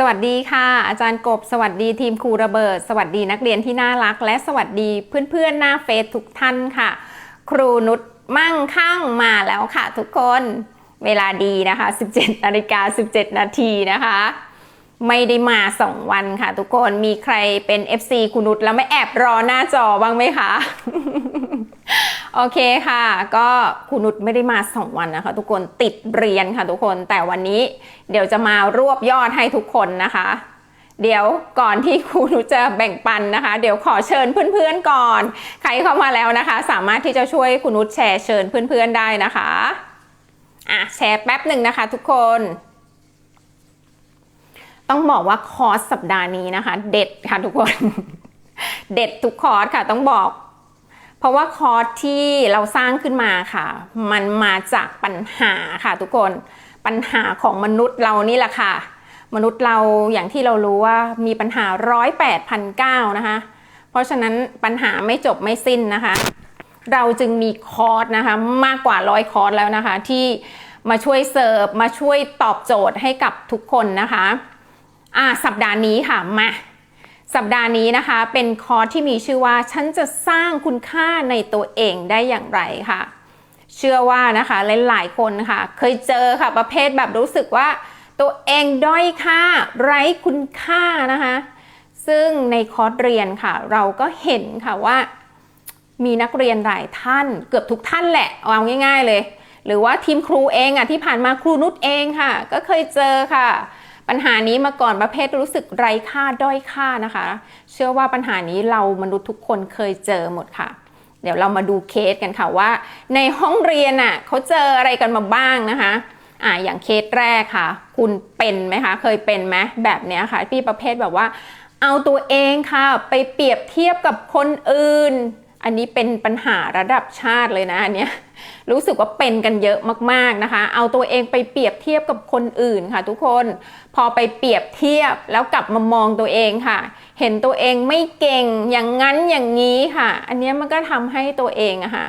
สวัสดีค่ะ อาจารย์กบ สวัสดีทีมครูระเบิด สวัสดีนักเรียนที่น่ารัก และสวัสดีเพื่อนๆหน้าเฟซทุกท่านค่ะ ครูนุชมั่งคั่งมาแล้วค่ะทุกคนเวลาดีนะคะ 17นาฬิกา17 นาทีนะคะ ไม่ได้มา 2 วันค่ะ ทุกคนมีใครเป็น FC คุณนุชแล้วไม่แอบรอหน้าจอบ้างไหมคะ โอเคค่ะ ก็คุณนุชไม่ได้มา 2 วันนะคะ ทุกคนติดเรียนค่ะทุกคนแต่วันนี้เดี๋ยวจะมารวบยอดให้ทุกคนนะคะ เดี๋ยวก่อนที่ครูนุชจะแบ่งปันนะคะ เดี๋ยวขอเชิญเพื่อนๆก่อน ใครเข้ามาแล้วนะคะ สามารถที่จะช่วยคุณนุชแชร์เชิญเพื่อนๆได้นะคะอะแชร์แป๊บหนึ่งนะคะ ทุกคน ต้องบอกว่าคอร์สสัปดาห์นี้นะคะ เด็ดค่ะทุกคน เด็ดทุกคอร์สค่ะต้องบอก เพราะว่าคอร์สที่เราสร้างขึ้นมาค่ะ มันมาจากปัญหาค่ะทุกคนปัญหาของมนุษย์เรานี่แหละค่ะ มนุษย์เราอย่างที่เรารู้ว่ามีปัญหาร้อยแปดพันเก้านะคะ เพราะฉะนั้นปัญหาไม่จบไม่สิ้นนะคะ เราจึงมีคอร์สนะคะ มากกว่าร้อยคอร์สแล้วนะคะ ที่มาช่วยเสิร์ฟมาช่วยตอบโจทย์ให้กับทุกคนนะคะอ่าสัปดาห์นี้ค่ะมา สัปดาห์นี้นะคะ เป็นคอร์สที่มีชื่อว่าฉันจะสร้างคุณค่าในตัวเองได้อย่างไรค่ะ เชื่อว่านะคะหลายๆคนค่ะ เคยเจอค่ะประเภทแบบรู้สึกว่า ตัวเองด้อยค่าไร้คุณค่านะคะ ซึ่งในคอร์สเรียนค่ะ เราก็เห็นค่ะว่า มีนักเรียนหลายท่านเกือบทุกท่านแหละเอาง่าย ๆ เลย หรือว่าทีมครูเองอะที่ผ่านมาครูนุชเองค่ะ ก็เคยเจอค่ะ ปัญหานี้มาก่อนประเภทรู้สึกไร้ค่าด้อยค่านะคะ เชื่อว่าปัญหานี้เรามนุษย์ทุกคนเคยเจอหมดค่ะ เดี๋ยวเรามาดูเคสกันค่ะว่า ในห้องเรียนอะเขาเจออะไรกันมาบ้างนะคะอ่าอย่างเคสแรกค่ะ คุณเป็นไหมคะ เคยเป็นไหมแบบเนี้ยค่ะพี่ประเภทแบบว่า เอาตัวเองค่ะ ไปเปรียบเทียบกับคนอื่น อันนี้เป็นปัญหาระดับชาติเลยนะอันเนี้ยรู้สึกว่าเป็นกันเยอะมากๆนะคะ เอาตัวเองไปเปรียบเทียบกับคนอื่นค่ะ ทุกคนพอไปเปรียบเทียบแล้วกลับมามองตัวเองค่ะ เห็นตัวเองไม่เก่งอย่างนั้นอย่างนี้ค่ะ อันเนี้ยมันก็ทำให้ตัวเองอะค่ะ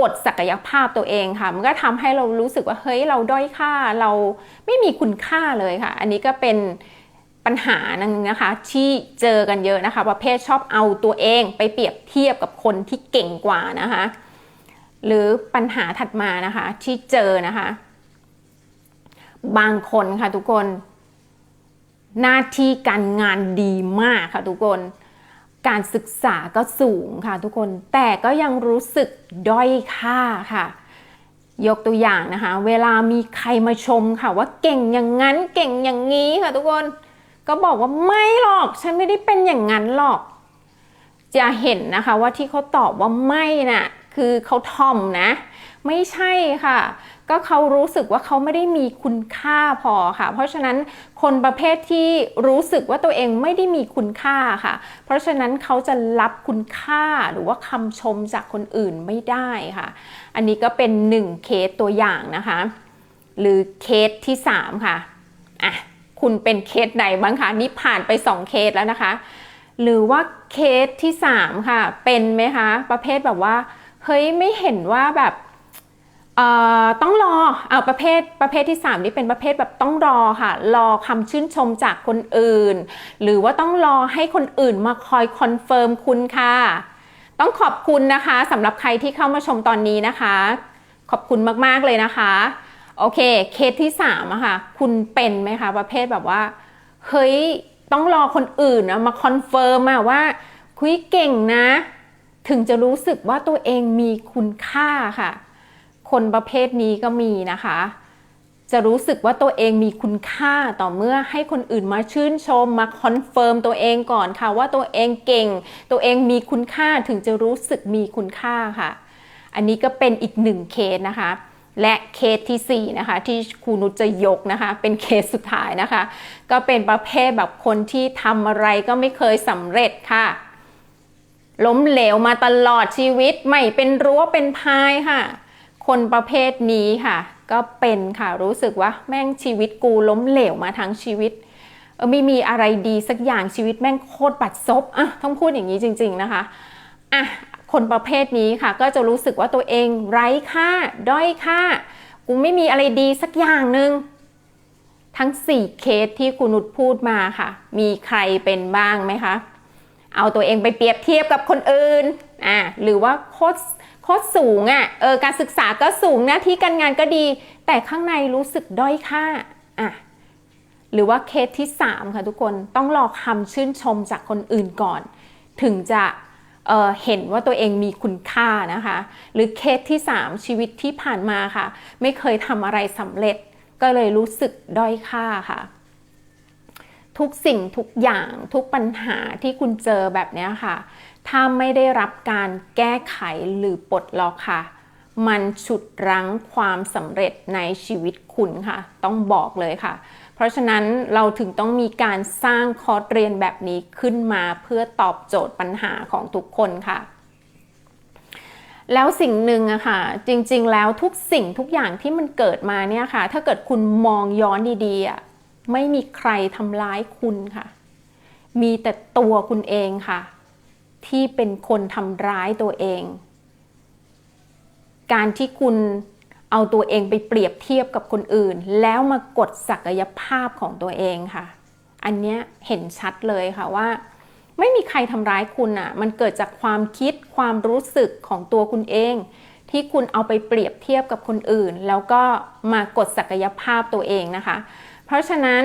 กดศักยภาพตัวเองค่ะ มันก็ทำให้เรารู้สึกว่าเฮ้ยเราด้อยค่าเราไม่มีคุณค่าเลยค่ะ อันนี้ก็เป็น ปัญหานึงนะคะที่เจอกันเยอะนะคะ ประเภทชอบเอาตัวเองไปเปรียบเทียบกับคนที่เก่งกว่านะคะ หรือปัญหาถัดมานะคะที่เจอนะคะ บางคนค่ะทุกคน หน้าที่การงานดีมากค่ะทุกคนการศึกษาก็สูงค่ะทุกคนแต่ก็ยังรู้สึกด้อยค่าค่ะ ยกตัวอย่างนะคะ เวลามีใครมาชมค่ะว่าเก่งอย่างนั้นเก่งอย่างนี้ค่ะทุกคน ก็บอกว่าไม่หรอกฉันไม่ได้เป็นอย่างนั้นหรอก จะเห็นนะคะว่าที่เขาตอบว่าไม่น่ะคือเขาทอมนะ ไม่ใช่ค่ะ ก็เขารู้สึกว่าเขาไม่ได้มีคุณค่าพอค่ะ เพราะฉะนั้นคนประเภทที่รู้สึกว่าตัวเองไม่ได้มีคุณค่าค่ะ เพราะฉะนั้นเขาจะรับคุณค่าหรือว่าคำชมจากคนอื่นไม่ได้ค่ะ อันนี้ก็เป็นหนึ่งเคสตัวอย่างนะคะ หรือเคสที่สามค่ะอะ คุณเป็นเคสไหนบ้างคะนี่ผ่านไปสองเคสแล้วนะคะ หรือว่าเคสที่สามค่ะ เป็นไหมคะ ประเภทแบบว่า เฮ้ยไม่เห็นว่าแบบต้องรอเอาประเภทประเภทที่ 3 นี่เป็นประเภทแบบต้องรอค่ะ รอคำชื่นชมจากคนอื่น หรือว่าต้องรอให้คนอื่นมาคอยคอนเฟิร์มคุณค่ะ ต้องขอบคุณนะคะสำหรับใครที่เข้ามาชมตอนนี้นะคะ ขอบคุณมาก ๆ เลยนะคะ โอเค เคสที่3อะค่ะ คุณเป็นไหมคะ ประเภทแบบว่า เฮ้ย ต้องรอคนอื่นมาคอนเฟิร์มอะว่าคุยเก่งนะ ถึงจะรู้สึกว่าตัวเองมีคุณค่าค่ะ คนประเภทนี้ก็มีนะคะ จะรู้สึกว่าตัวเองมีคุณค่าต่อเมื่อให้คนอื่นมาชื่นชมมาคอนเฟิร์มตัวเองก่อนค่ะว่าตัวเองเก่ง ตัวเองมีคุณค่าถึงจะรู้สึกมีคุณค่าค่ะ อันนี้ก็เป็นอีกหนึ่งเคสนะคะ และเคสที่ 4 นะคะ ที่ครูนุชจะยกนะคะ เป็นเคสสุดท้ายนะคะ ก็เป็นประเภทแบบคนที่ทำอะไรก็ไม่เคยสำเร็จค่ะ ล้มเหลวมาตลอดชีวิตไม่เป็นรั้วเป็นพายค่ะ คนประเภทนี้ค่ะ ก็เป็นค่ะรู้สึกว่าแม่งชีวิตกูล้มเหลวมาทั้งชีวิตเออไม่มีอะไรดีสักอย่างชีวิตแม่งโคตรบัดซบอะต้องพูดอย่างนี้จริง ๆนะคะอะ คนประเภทนี้ค่ะ ก็จะรู้สึกว่าตัวเองไร้ค่า ด้อยค่า กูไม่มีอะไรดีสักอย่างหนึ่งทั้ง 4 เคสที่คุณนุชพูดมาค่ะ มีใครเป็นบ้างไหมคะ เอาตัวเองไปเปรียบเทียบกับคนอื่นอ่าหรือว่าโคตรโคตรสูงอะ่ะเออการศึกษาก็สูงหน้าที่การงานก็ดี แต่ข้างในรู้สึกด้อยค่าอะหรือว่าเคสที่ 3 ค่ะทุกคนต้องรอคำชื่นชมจากคนอื่นก่อน ถึงจะ เเห็นว่าตัวเองมีคุณค่านะคะ หรือเคสที่ 3 ชีวิตที่ผ่านมาค่ะ ไม่เคยทำอะไรสำเร็จ ก็เลยรู้สึกด้อยค่าค่ะ ทุกสิ่งทุกอย่างทุกปัญหาที่คุณเจอแบบนี้ค่ะ ถ้าไม่ได้รับการแก้ไขหรือปลดล็อกค่ะ มันฉุดรั้งความสำเร็จในชีวิตคุณค่ะ ต้องบอกเลยค่ะ เพราะฉะนั้นเราถึงต้องมีการสร้างคอร์สเรียนแบบนี้ขึ้นมาเพื่อตอบโจทย์ปัญหาของทุกคนค่ะแล้วสิ่งหนึ่งอะค่ะจริงๆ แล้วทุกสิ่งทุกอย่างที่มันเกิดมาเนี่ยค่ะ ถ้าเกิดคุณมองย้อนดีๆอะไม่มีใครทำร้ายคุณค่ะ มีแต่ตัวคุณเองค่ะ ที่เป็นคนทำร้ายตัวเอง การที่คุณ เอาตัวเองไปเปรียบเทียบกับคนอื่น แล้วมากดศักยภาพของตัวเองค่ะ อันนี้เห็นชัดเลยค่ะว่า ไม่มีใครทำร้ายคุณอะ่ะ มันเกิดจากความคิดความรู้สึกของตัวคุณเอง ที่คุณเอาไปเปรียบเทียบกับคนอื่น แล้วก็มากดศักยภาพตัวเองนะคะ เพราะฉะนั้น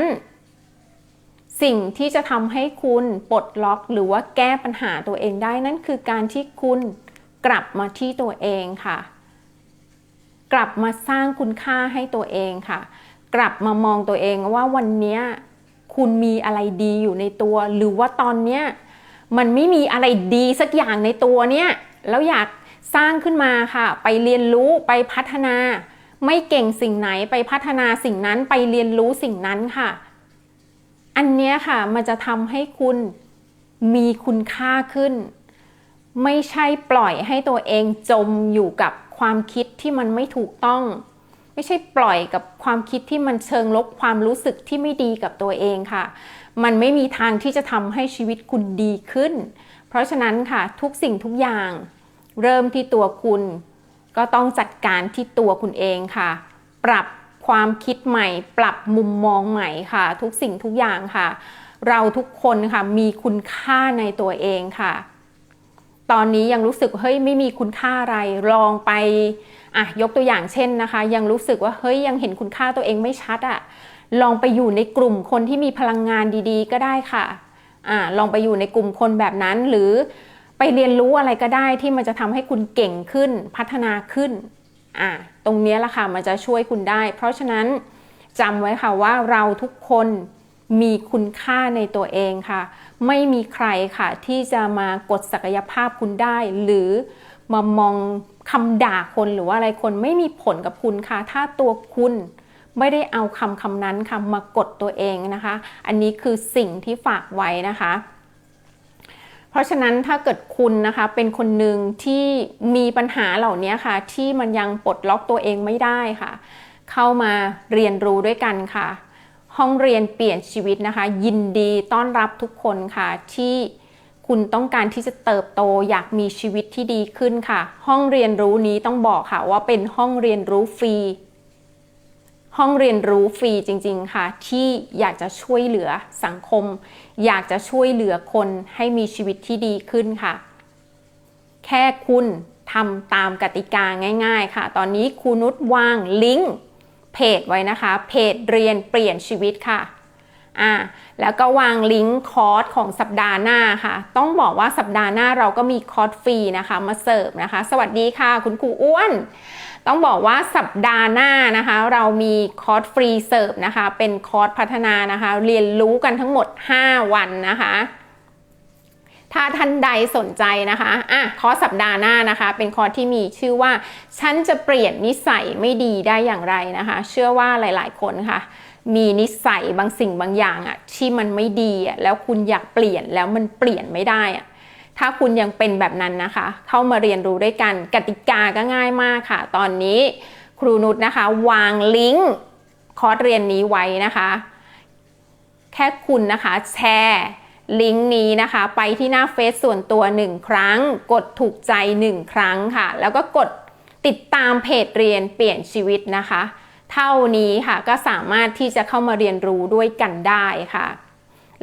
สิ่งที่จะทำให้คุณปลดล็อกหรือว่าแก้ปัญหาตัวเองได้นั่นคือการที่คุณกลับมาที่ตัวเองค่ะ กลับมาสร้างคุณค่าให้ตัวเองค่ะ กลับมามองตัวเองว่าวันนี้คุณมีอะไรดีอยู่ในตัว หรือว่าตอนนี้มันไม่มีอะไรดีสักอย่างในตัวเนี้ยแล้วอยากสร้างขึ้นมาค่ะ ไปเรียนรู้ไปพัฒนา ไม่เก่งสิ่งไหนไปพัฒนาสิ่งนั้นไปเรียนรู้สิ่งนั้นค่ะ อันนี้ค่ะมันจะทำให้คุณมีคุณค่าขึ้น ไม่ใช่ปล่อยให้ตัวเองจมอยู่กับ ความคิดที่มันไม่ถูกต้อง ไม่ใช่ปล่อยกับความคิดที่มันเชิงลบความรู้สึกที่ไม่ดีกับตัวเองค่ะ มันไม่มีทางที่จะทำให้ชีวิตคุณดีขึ้น เพราะฉะนั้นค่ะทุกสิ่งทุกอย่าง เริ่มที่ตัวคุณ ก็ต้องจัดการที่ตัวคุณเองค่ะ ปรับความคิดใหม่ ปรับมุมมองใหม่ค่ะ ทุกสิ่งทุกอย่างค่ะ เราทุกคนค่ะมีคุณค่าในตัวเองค่ะ ตอนนี้ยังรู้สึกเฮ้ยไม่มีคุณค่าอะไรลองไปอะยกตัวอย่างเช่นนะคะ ยังรู้สึกว่าเฮ้ยยังเห็นคุณค่าตัวเองไม่ชัดอะ่ะลองไปอยู่ในกลุ่มคนที่มีพลังงานดีๆ ก็ได้ค่ะอ่าลองไปอยู่ในกลุ่มคนแบบนั้นหรือไปเรียนรู้อะไรก็ได้ที่มันจะทำให้คุณเก่งขึ้นพัฒนาขึ้นอ่าตรงนี้ละค่ะมันจะช่วยคุณได้ เพราะฉะนั้นจำไว้ค่ะว่าเราทุกคน มีคุณค่าในตัวเองค่ะ ไม่มีใครค่ะที่จะมากดศักยภาพคุณได้ หรือมามองคำด่าคนหรือว่าอะไรคนไม่มีผลกับคุณค่ะ ถ้าตัวคุณไม่ได้เอาคำคำนั้นค่ะมากดตัวเองนะคะ อันนี้คือสิ่งที่ฝากไว้นะคะ เพราะฉะนั้นถ้าเกิดคุณนะคะเป็นคนหนึ่งที่มีปัญหาเหล่านี้ค่ะ ที่มันยังปลดล็อกตัวเองไม่ได้ค่ะ เข้ามาเรียนรู้ด้วยกันค่ะ ห้องเรียนเปลี่ยนชีวิตนะคะ ยินดีต้อนรับทุกคนค่ะ ที่คุณต้องการที่จะเติบโตอยากมีชีวิตที่ดีขึ้นค่ะ ห้องเรียนรู้นี้ต้องบอกค่ะว่าเป็นห้องเรียนรู้ฟรีห้องเรียนรู้ฟรีจริง ๆ ค่ะ ที่อยากจะช่วยเหลือสังคม อยากจะช่วยเหลือคนให้มีชีวิตที่ดีขึ้นค่ะ แค่คุณทำตามกติกาง่าย ๆ ค่ะ ตอนนี้ครูนุชวางลิงก์ เพจไว้นะคะ เพจเรียนเปลี่ยนชีวิตค่ะอ่าแล้วก็วางลิงก์คอร์สของสัปดาห์หน้าค่ะ ต้องบอกว่าสัปดาห์หน้าเราก็มีคอร์สฟรีนะคะมาเสิร์ฟนะคะ สวัสดีค่ะ คุณครูอ้วน ต้องบอกว่าสัปดาห์หน้านะคะ เรามีคอร์สฟรีเสิร์ฟนะคะ เป็นคอร์สพัฒนานะคะ เรียนรู้กันทั้งหมด 5 วันนะคะ ถ้าท่านใดสนใจนะคะอะคอสัปดาห์หน้านะคะ เป็นคอที่มีชื่อว่า ฉันจะเปลี่ยนนิสัยไม่ดีได้อย่างไรนะคะ เชื่อว่าหลาย ๆ คนค่ะ มีนิสัยบางสิ่งบางอย่างอะที่มันไม่ดีอะแล้วคุณอยากเปลี่ยนแล้วมันเปลี่ยนไม่ได้อะถ้าคุณยังเป็นแบบนั้นนะคะ เข้ามาเรียนรู้ด้วยกันกติกาก็ง่ายมากค่ะ ตอนนี้ครูนุชนะคะ วางลิงก์คอร์สเรียนนี้ไว้นะคะ แค่คุณนะคะ แชร์ ลิงก์นี้นะคะ ไปที่หน้าเฟซส่วนตัว 1 ครั้ง กดถูกใจ 1 ครั้งค่ะ แล้วก็กดติดตามเพจเรียนเปลี่ยนชีวิตนะคะ เท่านี้ค่ะก็สามารถที่จะเข้ามาเรียนรู้ด้วยกันได้ค่ะ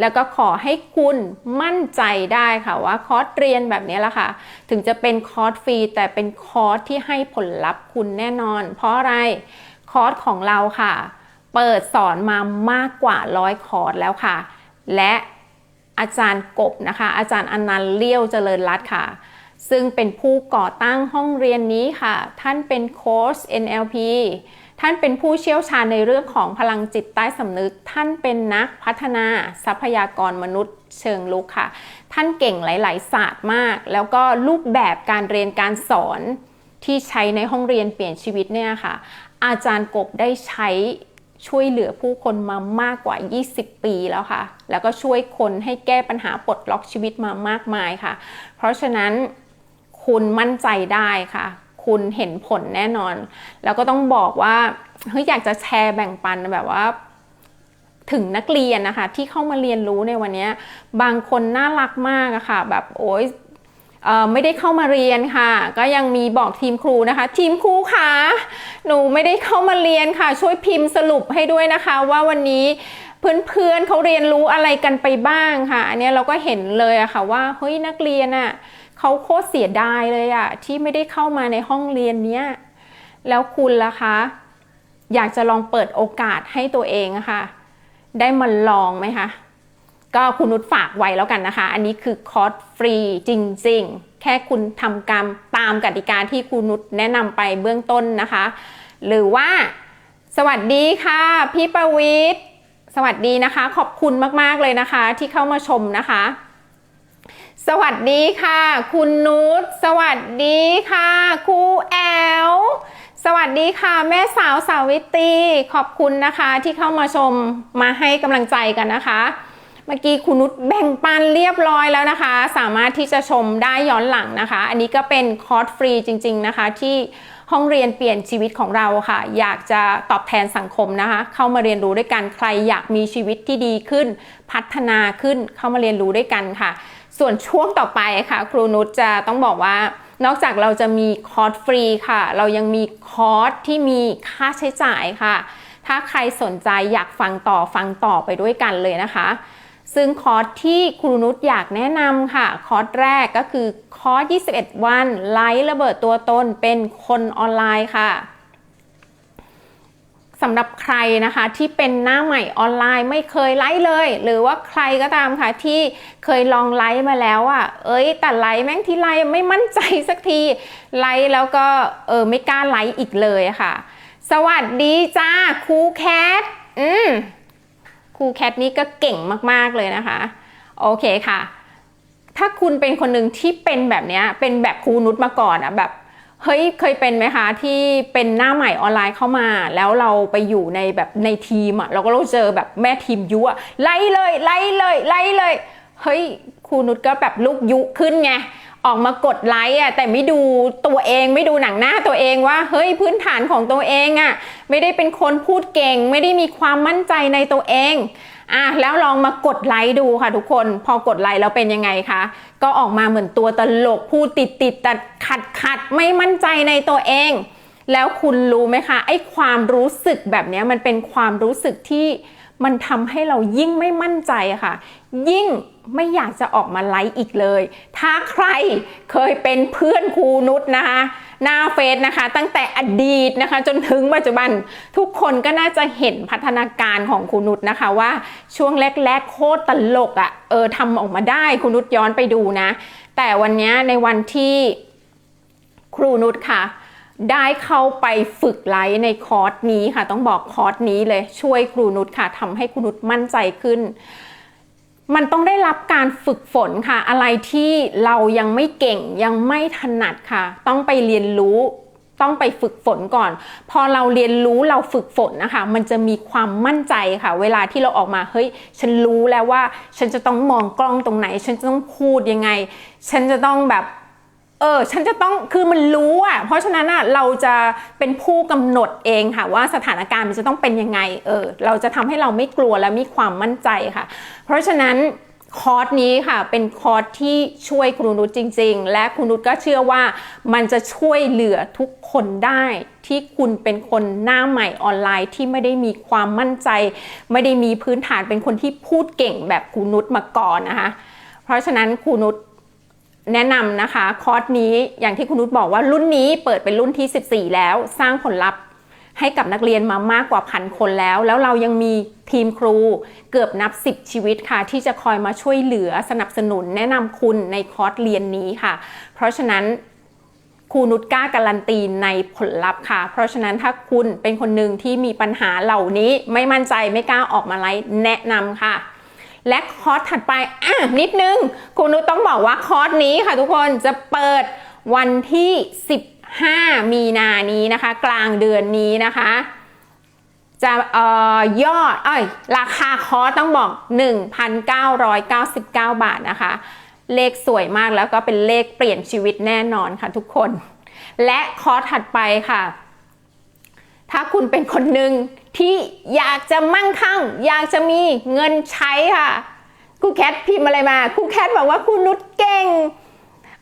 แล้วก็ขอให้คุณมั่นใจได้ค่ะว่าคอร์สเรียนแบบนี้ละค่ะ ถึงจะเป็นคอร์สฟรีแต่เป็นคอร์สที่ให้ผลลัพธ์คุณแน่นอน เพราะอะไรคอร์สของเราค่ะ เปิดสอนมามากกว่าร้อยคอร์สแล้วค่ะ และ อาจารย์กบนะคะ อาจารย์อนันต์เลี้ยวเจริญรัตน์ค่ะ ซึ่งเป็นผู้ก่อตั้งห้องเรียนนี้ค่ะ ท่านเป็นโค้ช NLP ท่านเป็นผู้เชี่ยวชาญในเรื่องของพลังจิตใต้สำนึก ท่านเป็นนักพัฒนาทรัพยากรมนุษย์เชิงลุกค่ะ ท่านเก่งหลาย ๆ ศาสตร์มาก แล้วก็รูปแบบการเรียนการสอนที่ใช้ในห้องเรียนเปลี่ยนชีวิตเนี่ยค่ะ อาจารย์กบได้ใช้ ช่วยเหลือผู้คนมามากกว่า 20 ปีแล้วค่ะ แล้วก็ช่วยคนให้แก้ปัญหาปลดล็อกชีวิตมามากมายค่ะ เพราะฉะนั้นคุณมั่นใจได้ค่ะ คุณเห็นผลแน่นอน แล้วก็ต้องบอกว่าเฮ้ยอยากจะแชร์แบ่งปันแบบว่า ถึงนักเรียนนะคะ ที่เข้ามาเรียนรู้ในวันนี้ บางคนน่ารักมากอะค่ะ แบบโอ๊ย ไม่ได้เข้ามาเรียนค่ะ ก็ยังมีบอกทีมครูนะคะ ทีมครูคะหนูไม่ได้เข้ามาเรียนค่ะ ช่วยพิมพ์สรุปให้ด้วยนะคะ ว่าวันนี้เพื่อนๆเขาเรียนรู้อะไรกันไปบ้างค่ะ อันนี้เราก็เห็นเลยอะค่ะว่าเฮ้ยนักเรียนอะเขาโคตรเสียดายเลยอะที่ไม่ได้เข้ามาในห้องเรียนเนี้ยแล้วคุณล่ะคะ อยากจะลองเปิดโอกาสให้ตัวเองอะค่ะ ได้มาลองไหมคะ ก็คุณนุชฝากไว้แล้วกันนะคะ อันนี้คือคอร์สฟรีจริงๆ แค่คุณทำกรรมตามกติกาที่คุณนุชแนะนำไปเบื้องต้นนะคะ หรือว่า สวัสดีค่ะ พี่ประวิทย์สวัสดีนะคะ ขอบคุณมากๆเลยนะคะ ที่เข้ามาชมนะคะ สวัสดีค่ะ คุณนุชสวัสดีค่ะครูแอลสวัสดีค่ะ แม่สาวสาวิตรีขอบคุณนะคะที่เข้ามาชมมาให้กำลังใจกันนะคะ เมื่อกี้คุณนุชแบ่งปันเรียบร้อยแล้วนะคะ สามารถที่จะชมได้ย้อนหลังนะคะ อันนี้ก็เป็นคอร์สฟรีจริง ๆ นะคะที่ห้องเรียนเปลี่ยนชีวิตของเราค่ะ อยากจะตอบแทนสังคมนะคะ เข้ามาเรียนรู้ด้วยกันใครอยากมีชีวิตที่ดีขึ้น พัฒนาขึ้นเข้ามาเรียนรู้ด้วยกันค่ะ ส่วนช่วงต่อไปค่ะ ครูนุชจะต้องบอกว่านอกจากเราจะมีคอร์สฟรีค่ะ เรายังมีคอร์สที่มีค่าใช้จ่ายค่ะ ถ้าใครสนใจอยากฟังต่อฟังต่อไปด้วยกันเลยนะคะ ซึ่งคอร์สที่ครูนุชอยากแนะนำค่ะ คอร์สแรกก็คือคอร์ส 21 วัน ไลฟ์ระเบิดตัวตนเป็นคนออนไลน์ค่ะสำหรับใครนะคะที่เป็นหน้าใหม่ออนไลน์ไม่เคยไลฟ์เลย หรือว่าใครก็ตามค่ะที่เคยลองไลฟ์มาแล้วอะ่ะ เอ้ยแต่ไลฟ์แม่งที่ไลฟ์ไม่มั่นใจสักทีไลฟ์แล้วก็เออไม่กล้าไลฟ์อีกเลยค่ะ สวัสดีจ้าครูแคทอืม ครูแคทนี่ก็เก่งมากๆเลยนะคะ โอเคค่ะ ถ้าคุณเป็นคนหนึ่งที่เป็นแบบนี้เป็นแบบครูนุชมาก่อนอะแบบเฮ้ยเคยเป็นไหมคะที่เป็นหน้าใหม่ออนไลน์เข้ามา แล้วเราไปอยู่ในแบบในทีมอะเราก็เราเจอแบบแม่ทีมยุอะไล่เลยไล่เลยไล่เลยเฮ้ยครูนุชก็แบบลูกยุขึ้นไง ออกมากดไลค์อะแต่ไม่ดูตัวเองไม่ดูหนังหน้าตัวเองว่าเฮ้ยพื้นฐานของตัวเองอะไม่ได้เป็นคนพูดเก่ง ไม่ได้มีความมั่นใจในตัวเองอะแล้วลองมากดไลค์ดูค่ะทุกคนพอกดไลค์แล้วเป็นยังไงคะก็ออกมาเหมือนตัวตลกพูดติดติดแต่ขัดขัดไม่มั่นใจในตัวเอง แล้วคุณรู้ไหมคะไอ้ความรู้สึกแบบนี้มันเป็นความรู้สึกที่มันทำให้เรายิ่งไม่มั่นใจค่ะ ยิ่งไม่อยากจะออกมาไลฟ์อีกเลย ถ้าใครเคยเป็นเพื่อนครูนุชนะคะ หน้าเฟซนะคะ ตั้งแต่อดีตนะคะ จนถึงปัจจุบันทุกคนก็น่าจะเห็นพัฒนาการของครูนุชนะคะว่าช่วงแรกๆโคตรตลกอะ่ะเออทำออกมาได้ครูนุชย้อนไปดูนะ แต่วันนี้ในวันที่ครูนุชค่ะ ได้เข้าไปฝึกไลฟ์ในคอร์สนี้ค่ะ ต้องบอกคอร์สนี้เลยช่วยครูนุชค่ะทำให้ครูนุชมั่นใจขึ้น มันต้องได้รับการฝึกฝนค่ะ อะไรที่เรายังไม่เก่งยังไม่ถนัดค่ะ ต้องไปเรียนรู้ต้องไปฝึกฝนก่อน พอเราเรียนรู้เราฝึกฝนนะคะ มันจะมีความมั่นใจค่ะ เวลาที่เราออกมาเฮ้ย ฉันรู้แล้วว่า ฉันจะต้องมองกล้องตรงไหน ฉันจะต้องพูดยังไง ฉันจะต้องแบบ เออฉันจะต้องคือมันรู้อะเพราะฉะนั้นอะเราจะเป็นผู้กำหนดเองค่ะว่าสถานการณ์มันจะต้องเป็นยังไงเออเราจะทำให้เราไม่กลัวและมีความมั่นใจค่ะ เพราะฉะนั้นคอร์สนี้ค่ะเป็นคอร์สที่ช่วยคุณนุชจริง ๆ และคุณนุชก็เชื่อว่ามันจะช่วยเหลือทุกคนได้ที่คุณเป็นคนหน้าใหม่ออนไลน์ที่ไม่ได้มีความมั่นใจ ไม่ได้มีพื้นฐานเป็นคนที่พูดเก่งแบบคุณนุชมาก่อนนะคะ เพราะฉะนั้นคุณนุช แนะนำนะคะ คอร์สนี้อย่างที่คุณนุชบอกว่ารุ่นนี้เปิดเป็นรุ่นที่ 14 แล้ว สร้างผลลัพธ์ให้กับนักเรียนมามากกว่าพันคนแล้ว แล้วเรายังมีทีมครูเกือบนับ 10 ชีวิตค่ะ ที่จะคอยมาช่วยเหลือสนับสนุนแนะนำคุณในคอร์สเรียนนี้ค่ะ เพราะฉะนั้นครูนุชกล้าการันตีในผลลัพธ์ค่ะ เพราะฉะนั้นถ้าคุณเป็นคนหนึ่งที่มีปัญหาเหล่านี้ไม่มั่นใจไม่กล้าออกมาไลฟ์แนะนำค่ะ และคอร์สถัดไปอะนิดนึงคุณนุต้องบอกว่าคอร์สนี้ค่ะทุกคนจะเปิดวันที่ 15 มีนานี้นะคะ กลางเดือนนี้นะคะจะเอ่อยอดเอ้ยราคาคอร์สต้องบอก 1,999 บาทนะคะ เลขสวยมากแล้วก็เป็นเลขเปลี่ยนชีวิตแน่นอนค่ะทุกคน และคอร์สถัดไปค่ะ ถ้าคุณเป็นคนหนึ่งที่อยากจะมั่งคั่ง อยากจะมีเงินใช้ค่ะครูแคทพิมพ์อะไรมาครูแคทบอกว่าคุณนุชเก่ง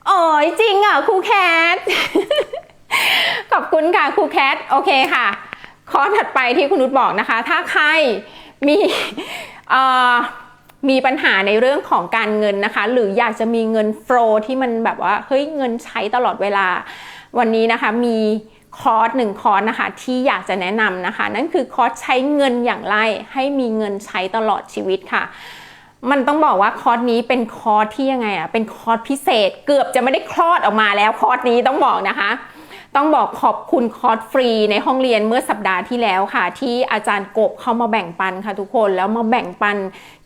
โอ๋อจริงเหรอครูแคท ขอบคุณค่ะครูแคทโอเคค่ะคอถัดไปที่คุณนุชบอกนะคะ ถ้าใครมีมีปัญหาในเรื่องของการเงินนะคะ หรืออยากจะมีเงินโฟลที่มันแบบว่าเฮ้ยเงินใช้ตลอดเวลาวันนี้นะคะมี คอร์สหนึ่งคอร์สนะคะ ที่อยากจะแนะนำนะคะ นั่นคือคอร์สใช้เงินอย่างไร ให้มีเงินใช้ตลอดชีวิตค่ะ มันต้องบอกว่าคอร์สนี้เป็นคอร์สที่ยังไงอะเป็นคอร์สพิเศษเกือบจะไม่ได้คลอดออกมาแล้วคอร์สนี้ต้องบอกนะคะต้องบอกขอบคุณคอร์สฟรีในห้องเรียนเมื่อสัปดาห์ที่แล้วค่ะ ที่อาจารย์กบเข้ามาแบ่งปันค่ะทุกคนแล้วมาแบ่งปัน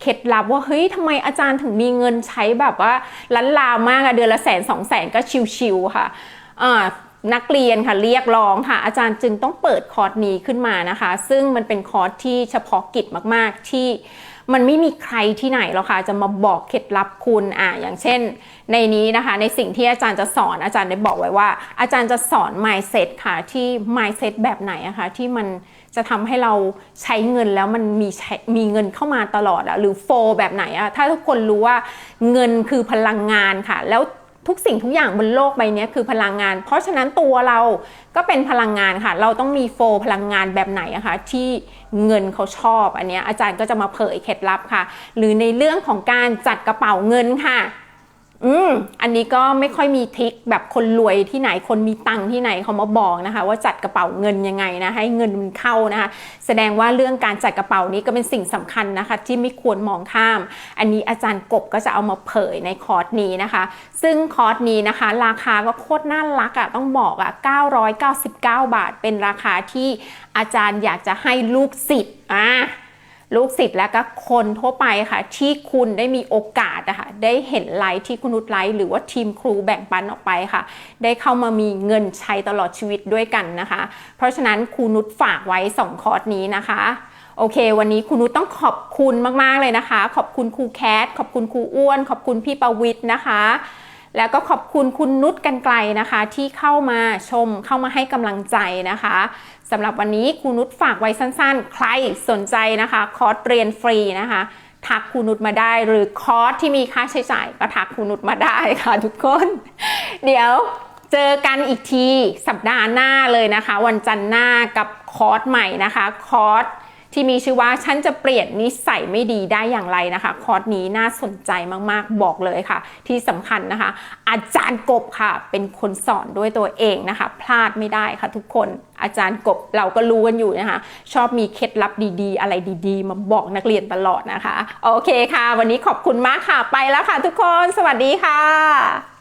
เคล็ดลับว่าเฮ้ยทำไมอาจารย์ถึงมีเงินใช้แบบว่าล้านลามากอะเดือนละแสนสองแสนก็ชิวๆค่ะอ่า นักเรียนค่ะเรียกร้องค่ะ อาจารย์จึงต้องเปิดคอร์สนี้ขึ้นมานะคะ ซึ่งมันเป็นคอร์สที่เฉพาะกิจมาก ๆ ที่มันไม่มีใครที่ไหนหรอกค่ะจะมาบอกเคล็ดลับคุณอะอย่างเช่น ในนี้นะคะ ในสิ่งที่อาจารย์จะสอนอาจารย์ได้บอกไว้ว่า อาจารย์จะสอน mindset ค่ะที่ mindset แบบไหนอะคะที่มันจะทำให้เราใช้เงินแล้วมันมีมีเงินเข้ามาตลอดอะหรือโฟแบบไหนอะถ้าทุกคนรู้ว่าเงินคือพลังงานค่ะ แล้ว ทุกสิ่งทุกอย่างบนโลกใบนี้คือพลังงาน เพราะฉะนั้นตัวเราก็เป็นพลังงานค่ะ เราต้องมีโฟพลังงานแบบไหนอะคะที่เงินเขาชอบ อันนี้อาจารย์ก็จะมาเผยเคล็ดลับค่ะ หรือในเรื่องของการจัดกระเป๋าเงินค่ะ อืม อันนี้ก็ไม่ค่อยมีทิคแบบคนรวยที่ไหนคนมีตังค์ที่ไหนเขามาบอกนะคะ ว่าจัดกระเป๋าเงินยังไงนะให้เงินมันเข้านะคะ แสดงว่าเรื่องการจัดกระเป๋านี้ก็เป็นสิ่งสำคัญนะคะ ที่ไม่ควรมองข้าม อันนี้อาจารย์กบก็จะเอามาเผยในคอร์สนี้นะคะ ซึ่งคอร์สนี้นะคะ ราคาก็โคตรน่ารักอะ่ะต้องบอกอะ่ะ999 บาท เป็นราคาที่อาจารย์อยากจะให้ลูกศิษย์อะ ลูกศิษย์และก็คนทั่วไปค่ะ ที่คุณได้มีโอกาสนะคะได้เห็นไลฟ์ที่คุณนุชไลฟ์หรือว่าทีมครูแบ่งปันออกไปค่ะ ได้เข้ามามีเงินใช้ตลอดชีวิตด้วยกันนะคะ เพราะฉะนั้นครูนุชฝากไว้ 2 คอร์สนี้นะคะโอเค วันนี้ครูนุชต้องขอบคุณมาก ๆ เลยนะคะ ขอบคุณครูแคท ขอบคุณครูอ้วน ขอบคุณพี่ประวิทย์นะคะ แล้วก็ขอบคุณคุณนุชกันไกลนะคะ ที่เข้ามาชมเข้ามาให้กำลังใจนะคะ สำหรับวันนี้ครูนุชฝากไว้สั้นๆ ใครสนใจนะคะ คอร์สเรียนฟรีนะคะ ทักครูนุชมาได้ หรือคอร์สที่มีค่าใช้จ่ายก็ทักครูนุชมาได้ค่ะทุกคน เดี๋ยวเจอกันอีกทีสัปดาห์หน้าเลยนะคะ วันจันทร์หน้ากับคอร์สใหม่นะคะ คอร์ส ที่มีชื่อว่าฉันจะเปลี่ยนนิสัยไม่ดีได้อย่างไรนะคะ คอร์สนี้น่าสนใจมากๆบอกเลยค่ะ ที่สำคัญนะคะ อาจารย์กบค่ะ เป็นคนสอนด้วยตัวเองนะคะ พลาดไม่ได้ค่ะทุกคนอาจารย์กบเราก็รู้กันอยู่นะคะ ชอบมีเคล็ดลับดีๆ อะไรดีๆ มาบอกนักเรียนตลอดนะคะ โอเคค่ะ วันนี้ขอบคุณมากค่ะไปแล้วค่ะทุกคน สวัสดีค่ะ